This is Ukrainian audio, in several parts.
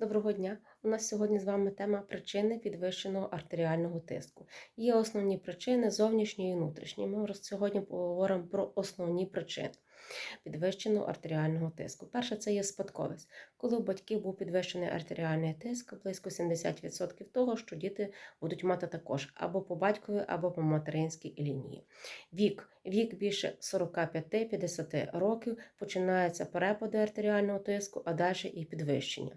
Доброго дня! У нас сьогодні з вами тема причини підвищеного артеріального тиску. Є основні причини зовнішні і внутрішні. Ми сьогодні поговоримо про основні причини підвищеного артеріального тиску. Перше, це є спадковість. Коли у батьків був підвищений артеріальний тиск, близько 70% того, що діти будуть мати також або по батькові, або по материнській лінії. Вік. Вік більше 45-50 років починаються перепади артеріального тиску, а далі і підвищення.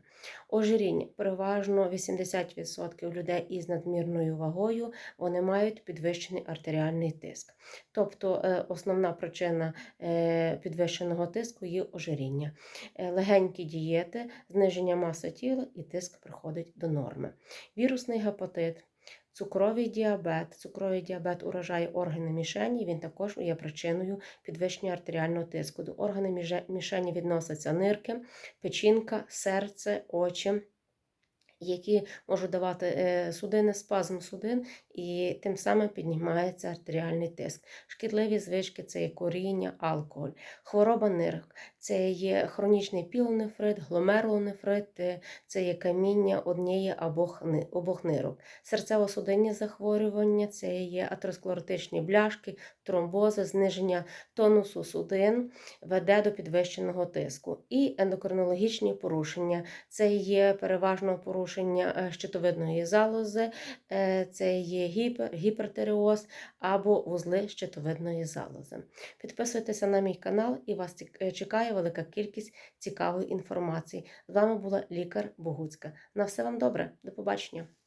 Ожиріння. Переважно 80% людей із надмірною вагою вони мають підвищений артеріальний тиск. Тобто е, основна причина е, підвищеного тиску є ожиріння. Е, Легенькі дієти, зниження маси тіла і тиск приходить до норми. Вірусний гепатит. Цукровий діабет. Цукровий діабет уражає органи мішені, він також є причиною підвищення артеріального тиску. До міже- мішені відносяться нирки, печінка, серце, очі, які можуть давати е, судини, спазм судин, і тим самим піднімається артеріальний тиск. Шкідливі звички це є куріння, алкоголь, хвороба нирок, це є хронічний пілонефрит, гломерулонефрит, е, це є каміння однієї або обох нирок. Серцево-судинні захворювання, це є атеросклеротичні бляшки, тромбози, зниження тонусу судин веде до підвищеного тиску. І ендокринологічні порушення це є переважно порушення е, щитовидної залози, е, це є гіпер, гіпертереоз або вузли щитовидної залози. Підписуйтеся на мій канал і вас е, чекає велика кількість цікавої інформації. З вами була лікар Богуцька. На все вам добре, до побачення!